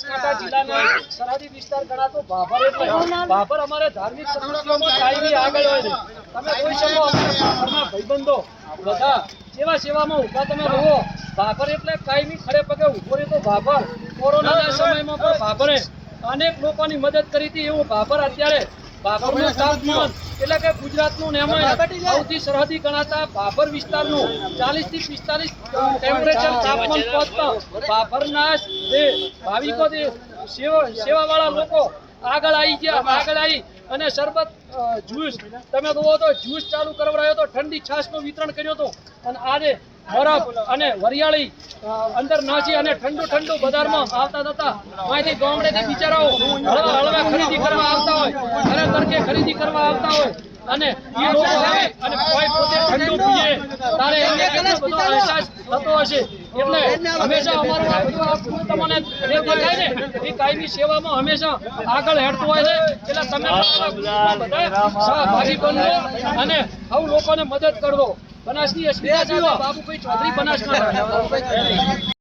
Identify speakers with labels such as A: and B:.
A: બનાસકાંઠા જિલ્લાના સરહદી વિસ્તાર ગણાતો ભાભર એટલે ભાભર અમારે ધાર્મિક પ્રવૃત્તિઓમાં કાયમી આગળ હોય છે. તમે કોઈ શકો અમારા ભાઈબંધો બધા સેવા સેવામાં ઊભા તમે રહો ભાભર એટલે કાયમી ખડે પગે ઊભો રહેતો ભાભર. કોરોનાના સમયમાં પણ ભાભરે અનેક લોકોની મદદ કરી હતી. એવું ભાભર અત્યારે ભાભરનું તાપમાન એટલે કે ગુજરાતનું ને સૌથી સરહદી ગણાતા ભાભર વિસ્તારનું ચાલીસ પિસ્તાલીસ ટેમ્પરેચર તાપમાન પહોંચતા ભાભરના ભાવિકો સેવાવાળા લોકો આગળ આવી ગયા આગળ આવી અને શરબત જ્યુસ તમે જોવો તો જ્યુસ ચાલુ કરવડાયો હતો ઠંડી છાશનું વિતરણ કર્યું હતું. અને આજે બરફ અને વરિયાળી અંદર નાસી અને ઠંડુ ઠંડુ બજારમાં આવતા જતા અહીંથી ગામડેથી બિચારાઓ હળવા હળવા ખરીદી કરવા આવતા હોય. તરકે ખરીદી કરવા આવતા હોય અને એ લોકો આવે અને કોઈ પોતે ઠંડુ પીએ, તારે એમને કેટલો બધો અહેસાસ થતો હશે? એટલે હંમેશા અમારો આ બધું તમને જે દેખાય ને, એ કાયમી સેવામાં હંમેશા આગળ હેડતું હોય છે. એટલે તમે બધા સહભાગી બનવો અને આવું લોકોને મદદ કરવો બનાસની બાબુભાઈ ચૌધરી બનાસકાંઠા